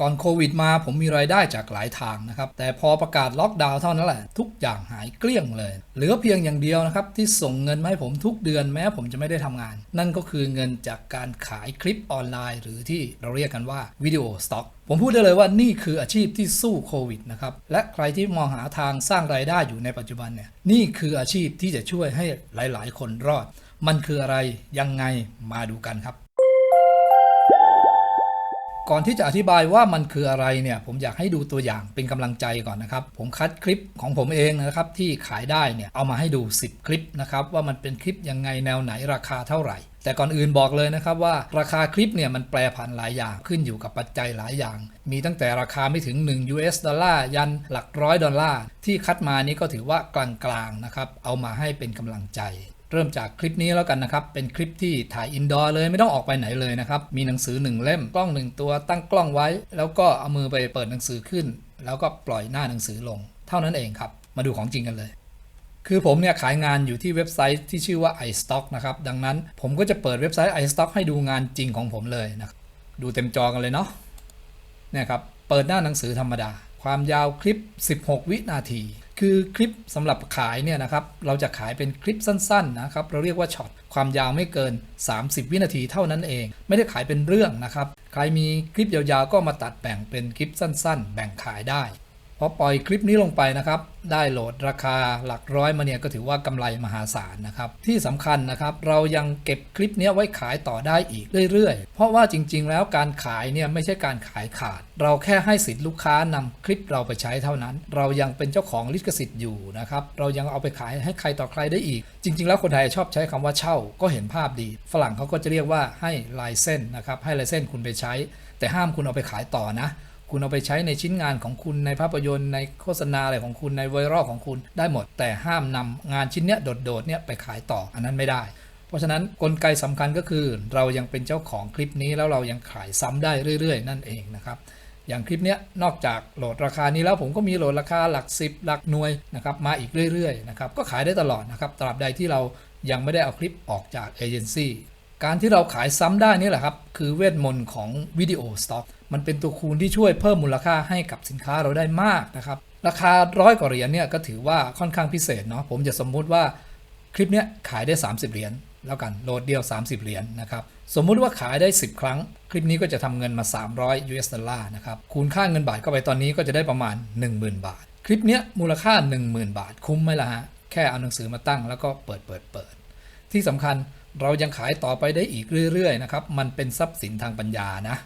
ก่อนโควิดมาผมมีรายได้จากหลายทางนะครับ แต่พอประกาศล็อกดาวน์เท่านั้นแหละ ทุกอย่างหายเกลี้ยงเลย เหลือเพียงอย่างเดียวนะครับ ที่ส่งเงินมาให้ผมทุกเดือนแม้ผมจะไม่ได้ทำงาน นั่นก็คือเงินจากการขายคลิปออนไลน์ หรือที่เราเรียกกันว่าวิดีโอสต็อกผมพูดได้เลยว่านี่คืออาชีพที่สู้โควิดนะครับ และใครที่มองหาทางสร้างรายได้อยู่ในปัจจุบันเนี่ย นี่คืออาชีพที่จะช่วยให้หลาย ๆ คนรอด มันคืออะไรยังไงมาดูกันครับ ก่อนที่จะอธิบายว่ามันคืออะไรเนี่ยผมอยากให้ดูตัวอย่างเป็นกำลังใจก่อนนะครับ ผมคัดคลิปของผมเองนะครับที่ขายได้เนี่ยเอามาให้ดู 10 คลิปนะครับว่ามันเป็นคลิปยังไงแนวไหนราคาเท่าไหร่ แต่ก่อนอื่นบอกเลยนะครับว่าราคาคลิปเนี่ยมันแปรผันหลายอย่างขึ้นอยู่กับปัจจัยหลายอย่าง มีตั้งแต่ราคาไม่ถึง 1 US ดอลลาร์ยันหลักร้อยดอลลาร์ที่คัดมานี้ก็ถือว่ากลางๆนะครับเอามาให้เป็นกำลังใจ เริ่มจากคลิปนี้แล้วกันนะครับ เป็นคลิปที่ถ่ายอินดอร์เลยไม่ต้องออกไปไหนเลยนะครับ มีหนังสือหนึ่งเล่มกล้องหนึ่งตัวตั้งกล้องไว้ แล้วก็เอามือไปเปิดหนังสือขึ้น แล้วก็ปล่อยหน้าหนังสือลง เท่านั้นเองครับ มาดูของจริงกันเลย คือผมเนี่ยขายงานอยู่ที่เว็บไซต์ที่ชื่อว่า iStock นะครับ ดังนั้นผมก็จะเปิดเว็บไซต์ iStock ให้ดูงานจริงของผมเลยนะครับดูเต็มจอกันเลยเนาะเนี่ยครับเปิดหน้าหนังสือธรรมดา ความยาวคลิป 16 วินาที คือคลิปสำหรับขายเนี่ยนะครับเราจะขายเป็นคลิปสั้นๆนะครับเราเรียกว่าช็อตความยาวไม่เกิน 30 วินาทีเท่านั้นเอง ไม่ได้ขายเป็นเรื่องนะครับ ใครมีคลิปยาวๆก็มาตัดแบ่งเป็นคลิปสั้น ๆ แบ่งขายได้ พอปล่อยคลิปนี้ลงไปนะครับ ได้โหลดราคาหลักร้อยมาเนี่ยก็ถือว่ากำไรมหาศาลนะครับ ที่สำคัญนะครับเรายังเก็บคลิปเนี้ยไว้ขายต่อได้อีกเรื่อยๆ เพราะว่าจริง ๆ แล้วการขายเนี่ยไม่ใช่การขายขาด เราแค่ให้สิทธิ์ลูกค้านำคลิปเราไปใช้เท่านั้น เรายังเป็นเจ้าของลิขสิทธิ์อยู่นะครับเรายังเอาไปขายให้ใครต่อใครได้อีก จริง ๆ แล้วคนไทยชอบใช้คำว่าเช่าก็เห็นภาพดี ฝรั่งเขาก็จะเรียกว่าให้ลายเส้นนะครับให้ลายเส้นคุณไปใช้ แต่ห้ามคุณเอาไปขายต่อนะ คุณเอาไปใช้ในชิ้นงานของคุณในภาพยนตร์ในโฆษณาอะไรของคุณในไวรัลของคุณได้หมด แต่ห้ามนำงานชิ้นเนี้ยโดดๆเนี่ยไปขายต่ออันนั้นไม่ได้ เพราะฉะนั้นกลไกสำคัญก็คือ เรายังเป็นเจ้าของคลิปนี้แล้วเรายังขายซ้ำได้เรื่อย ๆ นั่นเองนะครับอย่างคลิปเนี้ยนอกจากโหลดราคานี้แล้วผมก็มีโหลดราคาหลัก 10 หลักหน่วยนะครับมาอีกเรื่อยๆนะครับก็ขายได้ตลอดนะครับตราบใดที่เรายังไม่ได้เอาคลิปออกจากเอเจนซี่การที่เราขายซ้ำได้นี่แหละครับ คือเวทมนต์ของวิดีโอสต็อก มันเป็นตัวคูณที่ช่วยเพิ่มมูลค่าให้กับสินค้าเราได้มากนะครับ ราคาร้อยกว่าเหรียญเนี่ยก็ถือว่าค่อนข้างพิเศษเนาะผมจะสมมุติว่าคลิปเนี้ยขายได้ 30 เหรียญแล้วกันโหลดเดียว 30 เหรียญนะครับ สมมุติว่าขายได้ 10 ครั้ง คลิปนี้ก็จะทำเงินมา 300 US ดอลลาร์นะครับ คูณค่าเงินบาทเข้าไปตอนนี้ก็จะได้ประมาณ 10,000 บาท คลิปเนี้ยมูลค่า 10,000 บาท คุ้มไหมล่ะฮะ แค่เอาหนังสือมาตั้งแล้วก็เปิดเปิดเปิด ที่สำคัญเรายังขายต่อไปได้อีกเรื่อยๆนะครับ มันเป็นทรัพย์สินทางปัญญานะ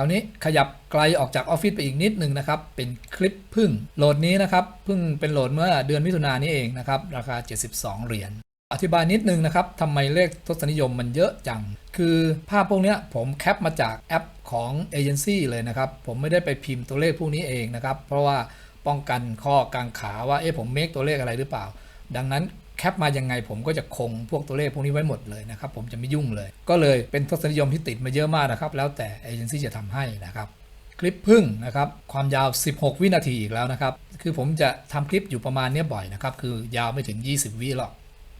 คราวนี้ขยับไกลออกจากออฟฟิศไปอีกนิดนึงนะครับ เป็นคลิปพึ่งโหลดนี้นะครับพึ่งเป็นโหลดเมื่อเดือนมิถุนายนนี้เองนะครับ ราคา 72 เหรียญอธิบายนิดนึงนะครับทำไมเลขทศนิยมมันเยอะจัง คือภาพพวกนี้ผมแคปมาจากแอปของเอเจนซี่เลยนะครับ ผมไม่ได้ไปพิมพ์ตัวเลขพวกนี้เองนะครับ เพราะว่าป้องกันข้อกางขาว่าเอ๊ะผมเมคตัวเลขอะไรหรือเปล่า ดังนั้น แคปมายังไงผมก็จะคงพวกตัวเลขพวกนี้ไว้หมดเลยนะครับผมจะไม่ยุ่งเลย ก็เลยเป็นทศนิยมที่ติดมาเยอะมากนะครับ แล้วแต่เอเจนซี่จะทำให้นะครับคลิปพึ่งนะครับความยาว 16 วินาทีอีกแล้วนะครับ คือผมจะทำคลิปอยู่ประมาณเนี้ยบ่อยนะครับ คือยาวไม่ถึง 20 วิหรอก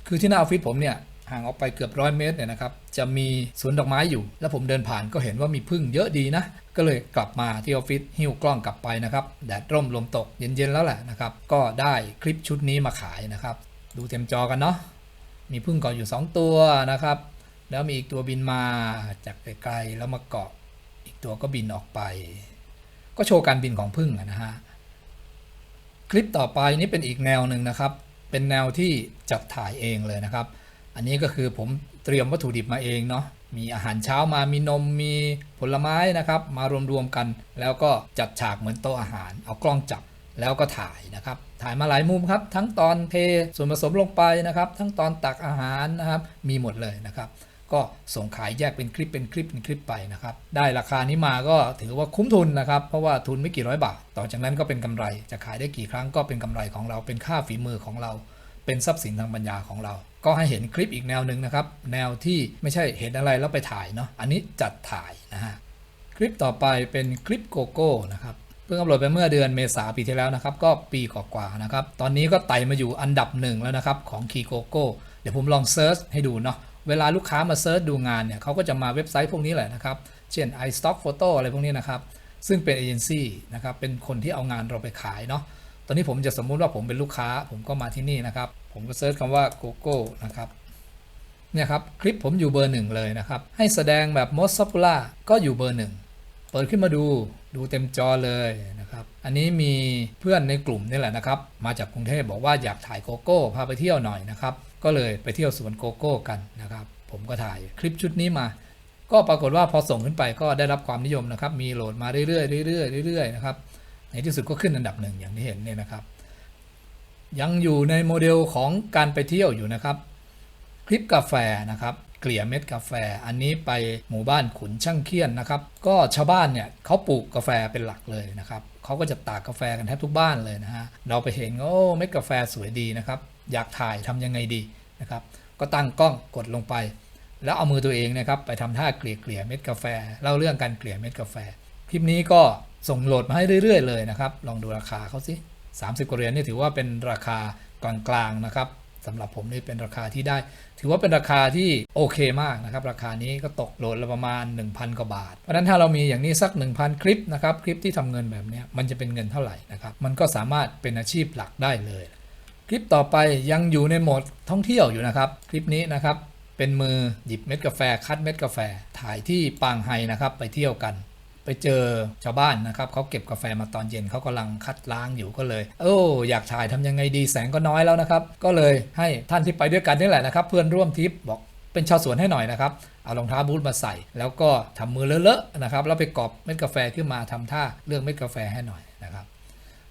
คือที่หน้าออฟฟิศผมเนี่ยห่างออกไปเกือบร้อยเมตรเนี่ยนะครับ จะมีสวนดอกไม้อยู่ แล้วผมเดินผ่านก็เห็นว่ามีพึ่งเยอะดีนะ ก็เลยกลับมาที่ออฟฟิศหิ้วกล้องกลับไปนะครับ แดดร่มลมตกเย็นๆแล้วแหละนะครับ ก็ได้คลิปชุดนี้มาขายนะครับ ดูเต็มจอกันเนาะมีพึ่งเกาะอยู่ 2 ตัวนะครับ แล้วมีอีกตัวบินมาจากไกลๆแล้วมาเกาะอีกตัวก็บินออกไป ก็โชว์การบินของพึ่งนะฮะคลิปต่อไปนี่เป็นอีกแนวหนึ่งนะครับ เป็นแนวที่จัดถ่ายเองเลยนะครับ อันนี้ก็คือผมเตรียมวัตถุดิบมาเองเนาะมีอาหารเช้ามามีนมมีผลไม้นะครับ มารวมๆกัน แล้วก็จัดฉากเหมือนโต๊ะอาหาร เอากล้องจับ แล้วก็ถ่ายนะครับ ถ่ายมาหลายมุมครับ ทั้งตอนเทส่วนผสมลงไปนะครับ ทั้งตอนตักอาหารนะครับ มีหมดเลยนะครับ ก็ส่งขายแยกเป็นคลิปเป็นคลิปเป็นคลิปไปนะครับ ได้ราคานี้มาก็ถือว่าคุ้มทุนนะครับ เพราะว่าทุนไม่กี่ร้อยบาท ต่อจากนั้นก็เป็นกำไร จะขายได้กี่ครั้งก็เป็นกำไรของเรา เป็นค่าฝีมือของเรา เป็นทรัพย์สินทางปัญญาของเรา ก็ให้เห็นคลิปอีกแนวหนึ่งนะครับ แนวที่ไม่ใช่เห็นอะไรแล้วไปถ่ายเนาะ อันนี้จัดถ่ายนะฮะ คลิปต่อไปเป็นคลิปโกโก้นะครับ เพิ่งอัปโหลดไปเมื่อเดือนเมษาปีที่แล้วนะครับ ก็ปีกว่าๆนะครับ ตอนนี้ก็ไต่มาอยู่อันดับหนึ่งแล้วนะครับของคีโกโก้เดี๋ยวผมลองเซิร์ชให้ดูเนาะเวลาลูกค้ามาเซิร์ชดูงานเนี่ยเขาก็จะมาเว็บไซต์พวกนี้แหละนะครับ เช่น iStock Photo อะไรพวกนี้นะครับ ซึ่งเป็นเอเจนซี่นะครับเป็นคนที่เอางานเราไปขายเนาะตอนนี้ผมจะสมมุติว่าผมเป็นลูกค้า ผมก็มาที่นี่นะครับ ผมก็เซิร์ชคำว่า GoGo นะครับเนี่ยครับคลิปผมอยู่เบอร์หนึ่งเลยนะครับ ให้แสดงแบบ most popular ก็อยู่เบอร์หนึ่ง เปิดขึ้นมาดูดูเต็มจอเลยนะครับ อันนี้มีเพื่อนในกลุ่มนี่แหละนะครับ มาจากกรุงเทพบอกว่าอยากถ่ายโกโก้พาไปเที่ยวหน่อยนะครับ ก็เลยไปเที่ยวสวนโกโก้กันนะครับ ผมก็ถ่ายคลิปชุดนี้มา ก็ปรากฏว่าพอส่งขึ้นไปก็ได้รับความนิยมนะครับ มีโหลดมาเรื่อยๆเรื่อยๆเรื่อยๆนะครับ ในที่สุดก็ขึ้นอันดับหนึ่งอย่างที่เห็นเนี่ยนะครับ ยังอยู่ในโมเดลของการไปเที่ยวอยู่นะครับ คลิปกาแฟนะครับ เกลี่ยเม็ดกาแฟ อันนี้ไปหมู่บ้านขุนช่างเคียนนะครับ ก็ชาวบ้านเนี่ยเขาปลูกกาแฟเป็นหลักเลยนะครับเขาก็จะตากกาแฟกันแทบทุกบ้านเลยนะฮะเราไปเห็นโอ้เม็ดกาแฟสวยดีนะครับอยากถ่ายทำยังไงดีนะครับ ก็ตั้งกล้องกดลงไป แล้วเอามือตัวเองนะครับไปทำท่าเกลี่ยเกลี่ยเม็ดกาแฟเล่าเรื่องการเกลี่ยเม็ดกาแฟ คลิปนี้ก็ส่งโหลดมาให้เรื่อย ๆ เลยนะครับ ลองดูราคาเขาสิ30กว่าเหรียญนี่ถือว่าเป็นราคากลางๆนะครับ สำหรับผมนี่เป็นราคาที่ได้ ถือว่าเป็นราคาที่โอเคมากนะครับ ราคานี้ก็ตกโหลดละประมาณ 1,000 กว่าบาท เพราะฉะนั้นถ้าเรามีอย่างนี้สัก 1,000 คลิปนะครับ คลิปที่ทำเงินแบบนี้มันจะเป็นเงินเท่าไหร่นะครับ มันก็สามารถเป็นอาชีพหลักได้เลย คลิปต่อไปยังอยู่ในโหมดท่องเที่ยวอยู่นะครับ คลิปนี้นะครับเป็นมือหยิบเม็ดกาแฟคัดเม็ดกาแฟถ่ายที่ปางไฮนะครับไปเที่ยวกัน ไปเจอชาวบ้านนะครับเขาเก็บกาแฟมาตอนเย็นเขากำลังคัดล้างอยู่ก็เลย โอ้อยากถ่ายทำยังไงดีแสงก็น้อยแล้วนะครับ ก็เลยให้ท่านที่ไปด้วยกันนี่แหละนะครับ เพื่อนร่วมทริปบอกเป็นชาวสวนให้หน่อยนะครับเอารองเท้าบูทมาใส่ แล้วก็ทำมือเลอะๆนะครับแล้วไปกรอบเม็ดกาแฟขึ้นมาทำท่าเลือกเม็ดกาแฟให้หน่อยนะครับ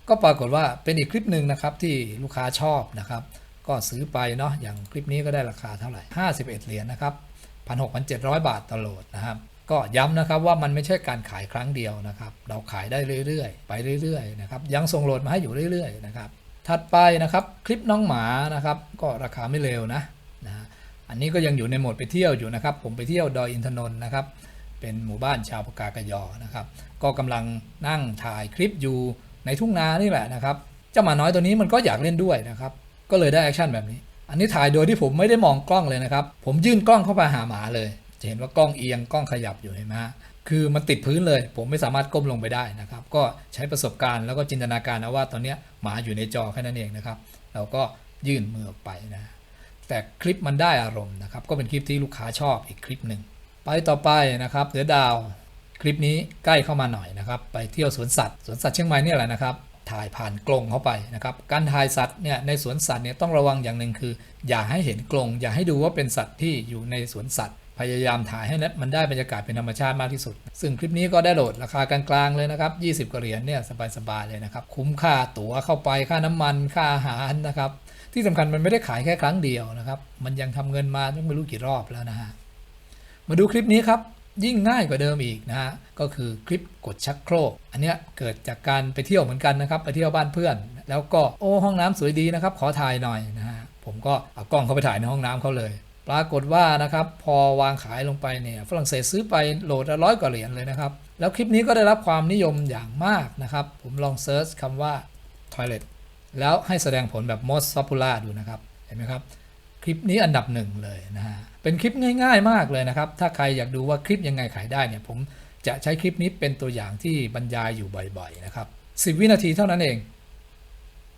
ก็ปรากฏว่าเป็นอีกคลิปหนึ่งนะครับที่ลูกค้าชอบนะครับ ก็ซื้อไปเนาะอย่างคลิปนี้ก็ได้ราคาเท่าไหร่ 51 เหรียญนะครับ1,600บาทต่อโหลดนะครับ ก็ย้ำนะครับว่ามันไม่ใช่การขายครั้งเดียวนะครับ เราขายได้เรื่อยๆ ไปเรื่อยๆนะครับยังส่งโหลดมาให้อยู่เรื่อยๆนะครับถัดไปนะครับคลิปน้องหมานะครับก็ราคาไม่เลวนะนะอันนี้ก็ยังอยู่ในโหมดไปเที่ยวอยู่นะครับ ผมไปเที่ยวดอยอินทนนท์นะครับ เป็นหมู่บ้านชาวปากากยอนะครับ ก็กำลังนั่งถ่ายคลิปอยู่ในทุ่งนานี่แหละนะครับเจ้าหมาน้อยตัวนี้มันก็อยากเล่นด้วยนะครับ ก็เลยได้แอคชั่นแบบนี้ อันนี้ถ่ายโดยที่ผมไม่ได้มองกล้องเลยนะครับ ผมยื่นกล้องเข้าไปหาหมาเลย จะเห็นว่ากล้องเอียงกล้องขยับอยู่เห็นไหมฮะคือมันติดพื้นเลย ผมไม่สามารถก้มลงไปได้นะครับ ก็ใช้ประสบการณ์แล้วก็จินตนาการเอาว่าตอนนี้หมาอยู่ในจอแค่นั้นเองนะครับ เราก็ยื่นมือออกไปนะ แต่คลิปมันได้อารมณ์นะครับ ก็เป็นคลิปที่ลูกค้าชอบอีกคลิปหนึ่งไปต่อไปนะครับเสือดาวคลิปนี้ใกล้เข้ามาหน่อยนะครับ ไปเที่ยวสวนสัตว์สวนสัตว์เชียงใหม่นี่แหละนะครับ ถ่ายผ่านกรงเข้าไปนะครับ การถ่ายสัตว์เนี่ยในสวนสัตว์เนี่ยต้องระวังอย่างหนึ่งคือ อย่าให้เห็นกรงอย่าให้ดูว่าเป็นสัตว์ที่อยู่ในสวนสัตว์ พยายามถ่ายให้นะมันได้บรรยากาศเป็นธรรมชาติมากที่สุด ซึ่งคลิปนี้ก็ได้โหลดราคากลางๆเลยนะครับ 20กว่าเหรียญเนี่ยสบายๆเลยนะครับ คุ้มค่าตั๋วเข้าไปค่าน้ำมันค่าอาหารนะครับ ที่สำคัญมันไม่ได้ขายแค่ครั้งเดียวนะครับ มันยังทำเงินมาต้องไม่รู้กี่รอบแล้วนะฮะ มาดูคลิปนี้ครับยิ่งง่ายกว่าเดิมอีกนะฮะ ก็คือคลิปกดชักโครก อันเนี้ยเกิดจากการไปเที่ยวเหมือนกันนะครับ ไปเที่ยวบ้านเพื่อน แล้วก็โอ้ห้องน้ำสวยดีนะครับ ขอถ่ายหน่อยนะฮะ ผมก็เอากล้องเข้าไปถ่ายในห้องน้ำเขาเลย ปรากฏว่านะครับพอวางขายลงไปเนี่ยฝรั่งเศสซื้อไปโหลดละร้อยกว่าเหรียญเลยนะครับ แล้วคลิปนี้ก็ได้รับความนิยมอย่างมากนะครับ ผมลองเซิร์ชคำว่า toilet แล้วให้แสดงผลแบบ most popular ดูนะครับ เห็นไหมครับ คลิปนี้อันดับหนึ่งเลยนะฮะเป็นคลิปง่ายๆมากเลยนะครับ ถ้าใครอยากดูว่าคลิปยังไงขายได้เนี่ยผมจะใช้คลิปนี้เป็นตัวอย่างที่บรรยายอยู่บ่อยๆนะครับ10 วินาทีเท่านั้นเอง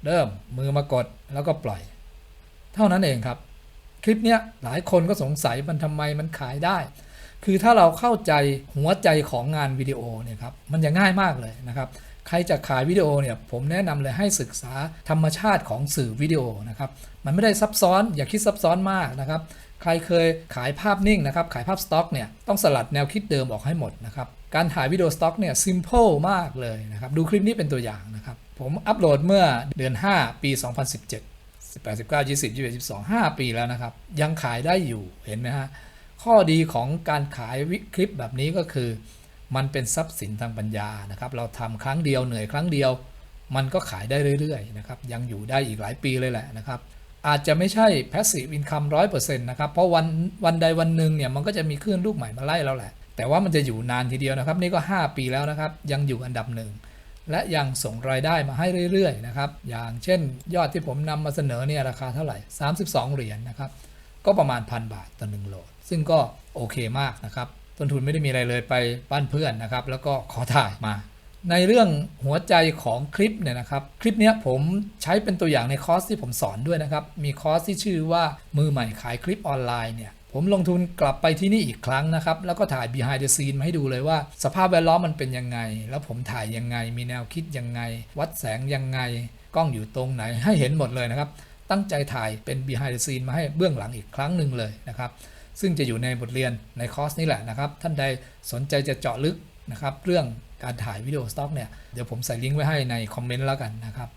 เริ่มมือมากดแล้วก็ปล่อย เท่านั้นเองครับ คลิปเนี้ยหลายคนก็สงสัยมันทำไมมันขายได้ คือถ้าเราเข้าใจหัวใจของงานวิดีโอเนี่ยครับมันจะง่ายมากเลยนะครับใครจะขายวิดีโอเนี่ยผมแนะนำเลยให้ศึกษาธรรมชาติของสื่อวิดีโอนะครับมันไม่ได้ซับซ้อนอย่าคิดซับซ้อนมากนะครับใครเคยขายภาพนิ่งนะครับขายภาพสต็อกเนี่ยต้องสลัดแนวคิดเดิมออกให้หมดนะครับการถ่ายวิดีโอสต็อกเนี่ยซิมเ l ิลมากเลยนะครับดูคลิปนี้เป็นตัวอย่างนะครับผมอัปโหลดเมื่อเดือน 5 ปี 2017 18 19 20 21 22 5 ปีแล้วนะครับ ยังขายได้อยู่เห็นไหมฮะ ข้อดีของการขายวิคลิปแบบนี้ก็คือ มันเป็นทรัพย์สินทางปัญญานะครับ เราทำครั้งเดียวเหนื่อยครั้งเดียว มันก็ขายได้เรื่อยๆนะครับ ยังอยู่ได้อีกหลายปีเลยแหละนะครับ อาจจะไม่ใช่ passive income 100%นะครับ เพราะวันวันใดวันหนึ่งเนี่ยมันก็จะมีคลื่นลูกใหม่มาไล่เราแหละ แต่ว่ามันจะอยู่นานทีเดียวนะครับ นี่ก็ 5 ปีแล้วนะครับ ยังอยู่อันดับหนึ่ง และยังส่งรายได้มาให้เรื่อยๆนะครับ อย่างเช่นยอดที่ผมนำมาเสนอเนี่ยราคาเท่าไหร่ 32 เหรียญนะครับ ก็ประมาณพันบาทต่อหนึ่งโหลด ซึ่งก็โอเคมากนะครับ ต้นทุนไม่ได้มีอะไรเลยไปบ้านเพื่อนนะครับ แล้วก็ขอถ่ายมา ในเรื่องหัวใจของคลิปเนี่ยนะครับ คลิปเนี้ยผมใช้เป็นตัวอย่างในคอร์สที่ผมสอนด้วยนะครับ มีคอร์สที่ชื่อว่ามือใหม่ขายคลิปออนไลน์เนี่ย ผมลงทุนกลับไปที่นี่อีกครั้งนะครับ แล้วก็ถ่าย behind the scene มาให้ดูเลยว่า สภาพแวดล้อมมันเป็นยังไง แล้วผมถ่ายยังไง มีแนวคิดยังไง วัดแสงยังไง กล้องอยู่ตรงไหนให้เห็นหมดเลยนะครับ ตั้งใจถ่ายเป็น behind the scene มาให้เบื้องหลังอีกครั้งหนึ่งเลยนะครับ ซึ่งจะอยู่ในบทเรียนในคอร์สนี้แหละนะครับ ท่านใดสนใจจะเจาะลึกนะครับ เรื่องการถ่ายวิดีโอสต็อกเนี่ย เดี๋ยวผมใส่ลิงก์ไว้ให้ในคอมเมนต์แล้วกันนะครับ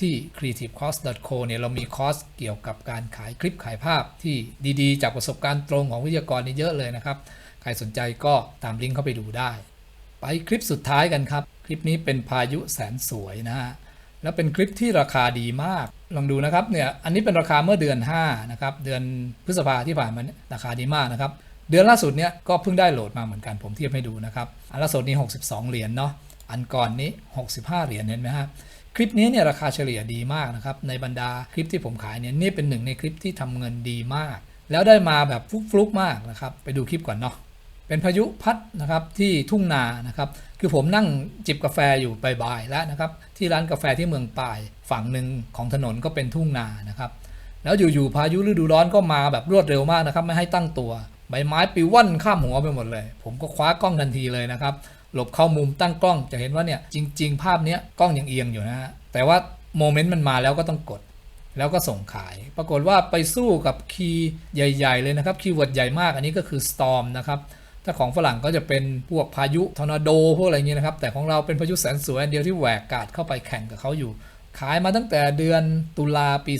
ที่ creativecourse.co เนี่ยเรามีคอร์สเกี่ยวกับการขายคลิปขายภาพที่ดีๆ จากประสบการณ์ตรงของวิทยากรนี่เยอะเลยนะครับ ใครสนใจก็ตามลิงก์เข้าไปดูได้ ไปคลิปสุดท้ายกันครับ คลิปนี้เป็นพายุแสนสวยนะฮะแล้วเป็นคลิปที่ราคาดีมาก ลองดูนะครับเนี่ยอันนี้เป็นราคาเมื่อเดือน 5 นะครับ เดือนพฤษภาที่ผ่านมานราคาดีมากนะครับ เดือนล่าสุดเนี่ยก็เพิ่งได้โหลดมาเหมือนกันผมเทียบให้ดูนะครับ อันล่าสุดนี้ 62 เหรียญเนาะอันก่อนนี้ 65 เหรียญเห็นไหมฮะ คลิปนี้เนี่ยราคาเฉลี่ยดีมากนะครับในบรรดาคลิปที่ผมขายเนี่ยนี่เป็นหนึ่งในคลิปที่ทำเงินดีมาก แล้วได้มาแบบฟลุกๆมากนะครับไปดูคลิปก่อนเนาะเป็นพายุพัดนะครับที่ทุ่งนานะครับคือผมนั่งจิบกาแฟอยู่บ่ายๆแล้วนะครับที่ร้านกาแฟที่เมืองป่ายฝั่งหนึ่งของถนนก็เป็นทุ่งนานะครับแล้วอยู่ๆพายุฤดูร้อนก็มาแบบรวดเร็วมากนะครับไม่ให้ตั้งตัวใบไม้ปลิวว่อนข้ามหัวไปหมดเลย ผมก็คว้ากล้องทันทีเลยนะครับ หลบเข้ามุมตั้งกล้องจะเห็นว่าเนี่ยจริง ๆ ภาพเนี้ยกล้องยังเอียงอยู่นะฮะแต่ว่าโมเมนต์มันมาแล้วก็ต้องกด แล้วก็ส่งขาย ปรากฏว่าไปสู้กับคีย์ใหญ่ ๆ เลยนะครับคีย์เวิร์ดใหญ่มากอันนี้ก็คือ storm นะครับถ้าของฝรั่งก็จะเป็นพวกพายุทอร์นาโดพวกอะไรเงี้ยนะครับ แต่ของเราเป็นพายุแสนสวยอันเดียวที่แหวกกาดเข้าไปแข่งกับเขาอยู่ ขายมาตั้งแต่เดือนตุลาปี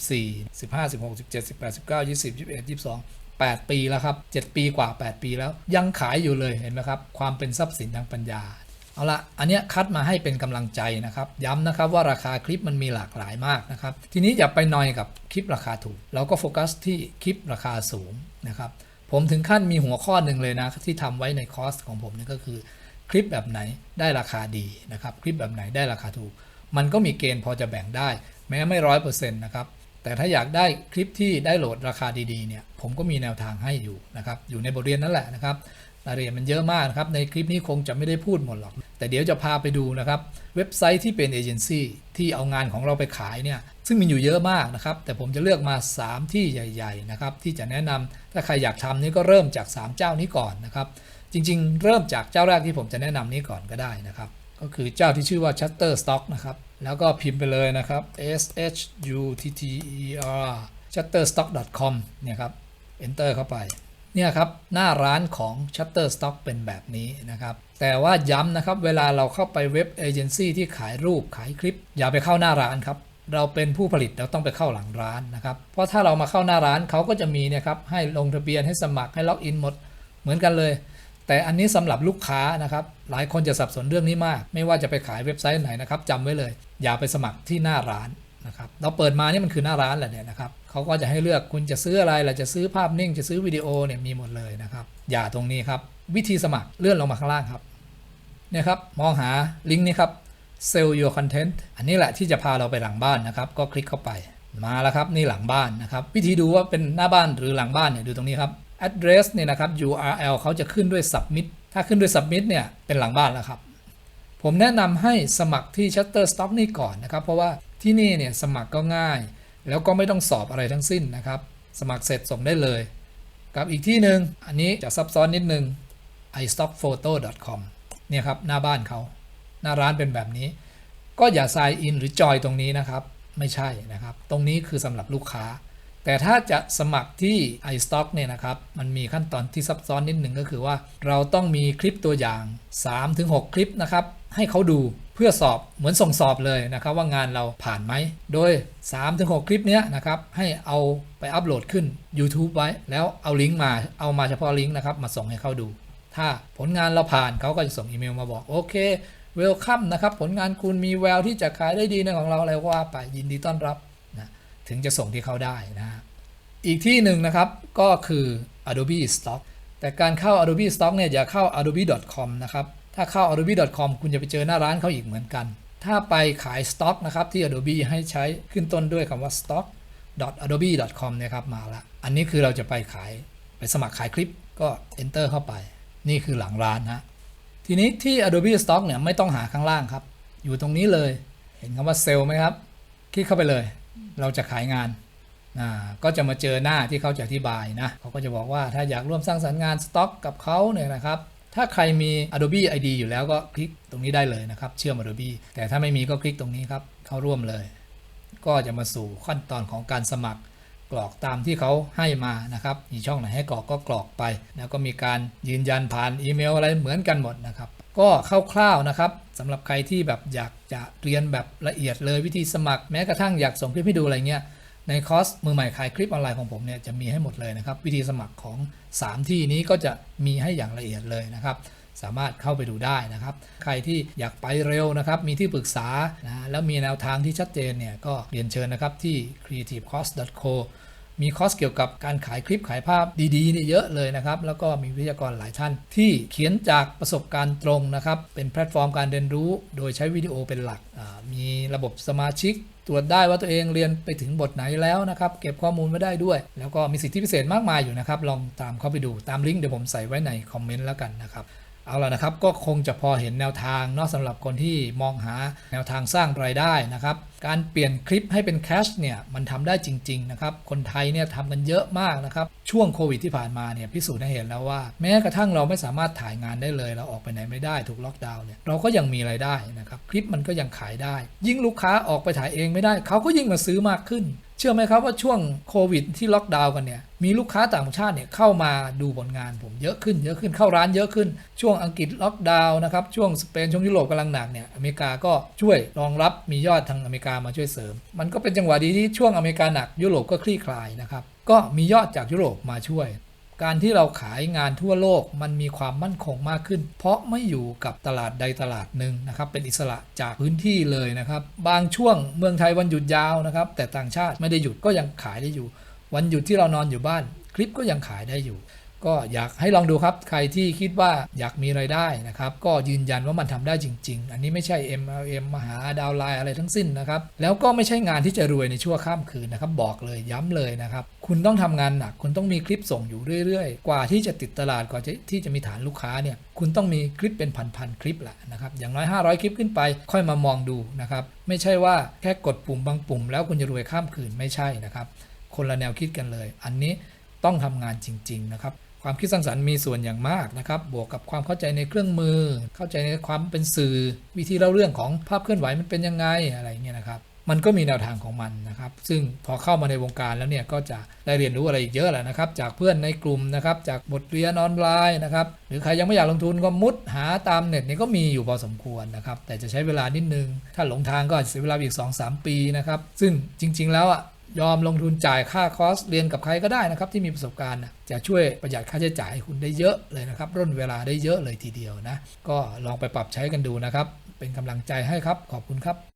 2014 15 16 17 18 19 20 21 22 8 ปีแล้วครับ 7 ปีกว่า 8 ปีแล้วยังขายอยู่เลยเห็นไหมครับ ความเป็นทรัพย์สินทางปัญญา เอาละอันนี้คัดมาให้เป็นกำลังใจนะครับ ย้ำนะครับว่าราคาคลิปมันมีหลากหลายมากนะครับ ทีนี้อย่าไปนอยกับคลิปราคาถูก เราก็โฟกัสที่คลิปราคาสูงนะครับ ผมถึงขั้นมีหัวข้อหนึ่งเลยนะที่ทำไว้ในคอร์สของผมนี่ก็คือคลิปแบบไหนได้ราคาดีนะครับ คลิปแบบไหนได้ราคาถูก มันก็มีเกณฑ์พอจะแบ่งได้ แม้ไม่ร้อยเปอร์เซ็นต์นะครับ แต่ถ้าอยากได้คลิปที่ได้โหลดราคาดีๆเนี่ยผมก็มีแนวทางให้อยู่นะครับอยู่ในบทเรียนนั่นแหละนะครับรายละเอียดมันเยอะมากนะครับในคลิปนี้คงจะไม่ได้พูดหมดหรอก แต่เดี๋ยวจะพาไปดูนะครับเว็บไซต์ที่เป็นเอเจนซี่ที่เอางานของเราไปขายเนี่ยซึ่งมีอยู่เยอะมากนะครับ แต่ผมจะเลือกมา 3 ที่ใหญ่ๆนะครับที่จะแนะนำถ้าใครอยากทำนี่ก็เริ่มจาก 3 เจ้านี้ก่อนนะครับจริงๆ เริ่มจากเจ้าแรกที่ผมจะแนะนำนี้ก่อนก็ได้นะครับ ก็คือเจ้าที่ชื่อว่า Shutterstock นะครับ แล้วก็พิมพ์ไปเลยนะครับ s h u t t e r shutterstock.com เนี่ยครับ enter เข้าไป เนี่ยครับ หน้าร้านของ Shutterstock เป็นแบบนี้นะครับ แต่ว่าย้ำนะครับ เวลาเราเข้าไปเว็บเอเจนซี่ที่ขายรูปขายคลิป อย่าไปเข้าหน้าร้านครับ เราเป็นผู้ผลิตเราต้องไปเข้าหลังร้านนะครับ เพราะถ้าเรามาเข้าหน้าร้านเขาก็จะมีเนี่ยครับให้ลงทะเบียนให้สมัครให้ล็อกอินหมด เหมือนกันเลย แต่อันนี้สำหรับลูกค้านะครับ หลายคนจะสับสนเรื่องนี้มาก ไม่ว่าจะไปขายเว็บไซต์ไหนนะครับจำไว้เลย อย่าไปสมัครที่หน้าร้านนะครับเราเปิดมานี่มันคือหน้าร้านแหละเนี่ยนะครับเขาก็จะให้เลือกคุณจะซื้ออะไรล่ะจะซื้อภาพนิ่งจะซื้อวิดีโอเนี่ยมีหมดเลยนะครับ อย่าตรงนี้ครับ วิธีสมัครเลื่อนลงมาข้างล่างครับเนี่ยครับมองหาลิงก์นี้ครับ sell your content อันนี้แหละที่จะพาเราไปหลังบ้านนะครับ ก็คลิกเข้าไปมาแล้วครับนี่หลังบ้านนะครับ วิธีดูว่าเป็นหน้าบ้านหรือหลังบ้านเนี่ยดูตรงนี้ครับ address เนี่ยนะครับ URL เขาจะขึ้นด้วย submit ถ้าขึ้นด้วย submit เนี่ยเป็นหลังบ้านแล้วครับ ผมแนะนำให้สมัครที่ Shutterstock นี่ก่อนนะครับ เพราะว่าที่นี่เนี่ยสมัครก็ง่าย แล้วก็ไม่ต้องสอบอะไรทั้งสิ้นนะครับ สมัครเสร็จส่งได้เลย กับอีกที่หนึ่งอันนี้จะซับซ้อนนิดนึง istockphoto.com เนี่ยครับหน้าบ้านเขา หน้าร้านเป็นแบบนี้ ก็อย่า sign in หรือจอยตรงนี้นะครับ ไม่ใช่นะครับ ตรงนี้คือสำหรับลูกค้า แต่ถ้าจะสมัครที่ iStock เนี่ยนะครับ มันมีขั้นตอนที่ซับซ้อนนิดหนึ่งก็คือว่า เราต้องมีคลิปตัวอย่าง 3-6 คลิปนะครับ ให้เขาดูเพื่อสอบเหมือนส่งสอบเลยนะครับ ว่างานเราผ่านไหม โดย 3-6 คลิปเนี้ยนะครับ ให้เอาไปอัปโหลดขึ้น YouTube ไว้ แล้วเอาลิงก์มาเอามาเฉพาะลิงก์นะครับ มาส่งให้เขาดู ถ้าผลงานเราผ่านเขาก็จะส่งอีเมลมาบอกโอเคเวลคัมนะครับผลงานคุณมีแววที่จะขายได้ดีในของเราอะไรว่าไปยินดีต้อนรับ ถึงจะส่งที่เขาได้นะฮะอีกที่หนึ่งนะครับก็คือ Adobe Stock แต่การเข้า Adobe Stock เนี่ยอย่าเข้า adobe.com นะครับ ถ้าเข้า adobe.com คุณจะไปเจอหน้าร้านเขาอีกเหมือนกัน ถ้าไปขาย Stock นะครับที่ Adobe ให้ใช้ขึ้นต้นด้วยคำว่า stock adobe.com นี่ยครับมาละอันนี้คือเราจะไปขายไปสมัครขายคลิปก็ enter เข้าไป นี่คือหลังร้านฮะทีนี้ที่ Adobe Stock เนี่ยไม่ต้องหาข้างล่างครับ อยู่ตรงนี้เลย เห็นคำว่าเซลล์ไหมครับ คลิกเข้าไปเลย เราจะขายงานก็จะมาเจอหน้าที่เขาจะอธิบายนะเขาก็จะบอกว่าถ้าอยากร่วมสร้างสรรค์งานสต็อกกับเขาเนี่ยนะครับ ถ้าใครมี Adobe ID อยู่แล้วก็คลิกตรงนี้ได้เลยนะครับ เชื่อม Adobe แต่ถ้าไม่มีก็คลิกตรงนี้ครับ เข้าร่วมเลย ก็จะมาสู่ขั้นตอนของการสมัครกรอกตามที่เขาให้มานะครับ มีช่องไหนให้กรอกก็กรอกไป แล้วก็มีการยืนยันผ่านอีเมลอะไรเหมือนกันหมดนะครับ ก็คร่าวๆนะครับสำหรับใครที่แบบอยากจะเรียนแบบละเอียดเลยวิธีสมัครแม้กระทั่งอยากส่งคลิปให้ดูอะไรเงี้ยในคอร์สมือใหม่ขายคลิปออนไลน์ของผมเนี่ยจะมีให้หมดเลยนะครับ วิธีสมัครของ 3 ที่นี้ก็จะมีให้อย่างละเอียดเลยนะครับ สามารถเข้าไปดูได้นะครับ ใครที่อยากไปเร็วนะครับ มีที่ปรึกษานะแล้วมีแนวทางที่ชัดเจนเนี่ยก็เรียนเชิญนะครับที่ creativecourse.co มีคอร์สเกี่ยวกับการขายคลิปขายภาพดีๆเนี่ยเยอะเลยนะครับ แล้วก็มีวิทยากรหลายท่าน ที่เขียนจากประสบการณ์ตรงนะครับ เป็นแพลตฟอร์มการเรียนรู้ โดยใช้วิดีโอเป็นหลัก มีระบบสมาชิกตรวจได้ว่าตัวเองเรียนไปถึงบทไหนแล้วนะครับ เก็บข้อมูลไว้ได้ด้วย แล้วก็มีสิทธิพิเศษมากมายอยู่นะครับ ลองตามเข้าไปดูตามลิงก์เดี๋ยวผมใส่ไว้ในคอมเมนต์แล้วกันนะครับ เอาละนะครับก็คงจะพอเห็นแนวทางเนาะสำหรับคนที่มองหาแนวทางสร้างรายได้นะครับ การเปลี่ยนคลิปให้เป็นแคชเนี่ยมันทำได้จริง ๆ นะครับ คนไทยเนี่ยทำกันเยอะมากนะครับ ช่วงโควิดที่ผ่านมาเนี่ยพิสูจน์ให้เห็นแล้วว่า แม้กระทั่งเราไม่สามารถถ่ายงานได้เลย เราออกไปไหนไม่ได้ถูกล็อกดาวน์เนี่ยเราก็ยังมีรายได้นะครับ คลิปมันก็ยังขายได้ ยิ่งลูกค้าออกไปถ่ายเองไม่ได้ เขาก็ยิ่งมาซื้อมากขึ้น เชื่อไหมครับว่าช่วงโควิดที่ล็อกดาวน์กันเนี่ยมีลูกค้าต่างชาติเนี่ยเข้ามาดูผลงานผมเยอะขึ้นเยอะขึ้นเข้าร้านเยอะขึ้น ช่วงอังกฤษล็อกดาวน์นะครับช่วงสเปนช่วงยุโรปกำลังหนักเนี่ยอเมริกาก็ช่วยรองรับมียอดทางอเมริกามาช่วยเสริม มันก็เป็นจังหวะดีที่ช่วงอเมริกาหนักยุโรปก็คลี่คลายนะครับก็มียอดจากยุโรปมาช่วย การที่เราขายงานทั่วโลกมันมีความมั่นคงมากขึ้น เพราะไม่อยู่กับตลาดใดตลาดหนึ่งนะครับเป็นอิสระจากพื้นที่เลยนะครับบางช่วงเมืองไทยวันหยุดยาวนะครับแต่ต่างชาติไม่ได้หยุดก็ยังขายได้อยู่ วันหยุดที่เรานอนอยู่บ้าน คลิปก็ยังขายได้อยู่ ก็อยากให้ลองดูครับ ใครที่คิดว่าอยากมีไรายได้นะครับ ก็ยืนยันว่ามันทำได้จริง ๆ อันนี้ไม่ใช่ MLM มหาดาวไลน์อะไรทั้งสิ้นนะครับ แล้วก็ไม่ใช่งานที่จะรวยในชั่วข้ามคืนนะครับ บอกเลยย้ำเลยนะครับ คุณต้องทำงานหนัก คุณต้องมีคลิปส่งอยู่เรื่อยๆ กว่าที่จะติดตลาด กว่าที่จะมีฐานลูกค้าเนี่ย คุณต้องมีคลิปเป็นพันๆคลิปแหละนะครับ อย่างน้อย 500 คลิปขึ้นไป ค่อยมามองดูนะครับ ไม่ใช่ว่าแค่กดปุ่มบางปุ่ม แล้วคุณจะรวยข้ามคืนไม่ใช่นะครับ คนละแนวคิดกันเลย อันนี้ต้องทำงานจริง ๆ นะครับ ความคิดสร้างสรรค์มีส่วนอย่างมากนะครับ บวกกับความเข้าใจในเครื่องมือ เข้าใจในความเป็นสื่อ วิธีเล่าเรื่องของภาพเคลื่อนไหวมันเป็นยังไงอะไรเงี้ยนะครับ มันก็มีแนวทางของมันนะครับ ซึ่งพอเข้ามาในวงการแล้วเนี่ยก็จะได้เรียนรู้อะไรอีกเยอะแหละนะครับ จากเพื่อนในกลุ่มนะครับ จากบทเรียนออนไลน์นะครับ หรือใครยังไม่อยากลงทุนก็มุดหาตามเน็ตนี่ก็มีอยู่พอสมควรนะครับ แต่จะใช้เวลานิดนึง ถ้าหลงทางก็อาจจะเสียเวลาอีก 2-3 ปีนะครับ ซึ่งจริง ๆ แล้วอะ ยอมลงทุนจ่ายค่าคอร์สเรียนกับใครก็ได้นะครับ ที่มีประสบการณ์จะช่วยประหยัดค่าใช้จ่ายให้คุณได้เยอะเลยนะครับ ร่นเวลาได้เยอะเลยทีเดียวนะ ก็ลองไปปรับใช้กันดูนะครับ เป็นกำลังใจให้ครับ ขอบคุณครับ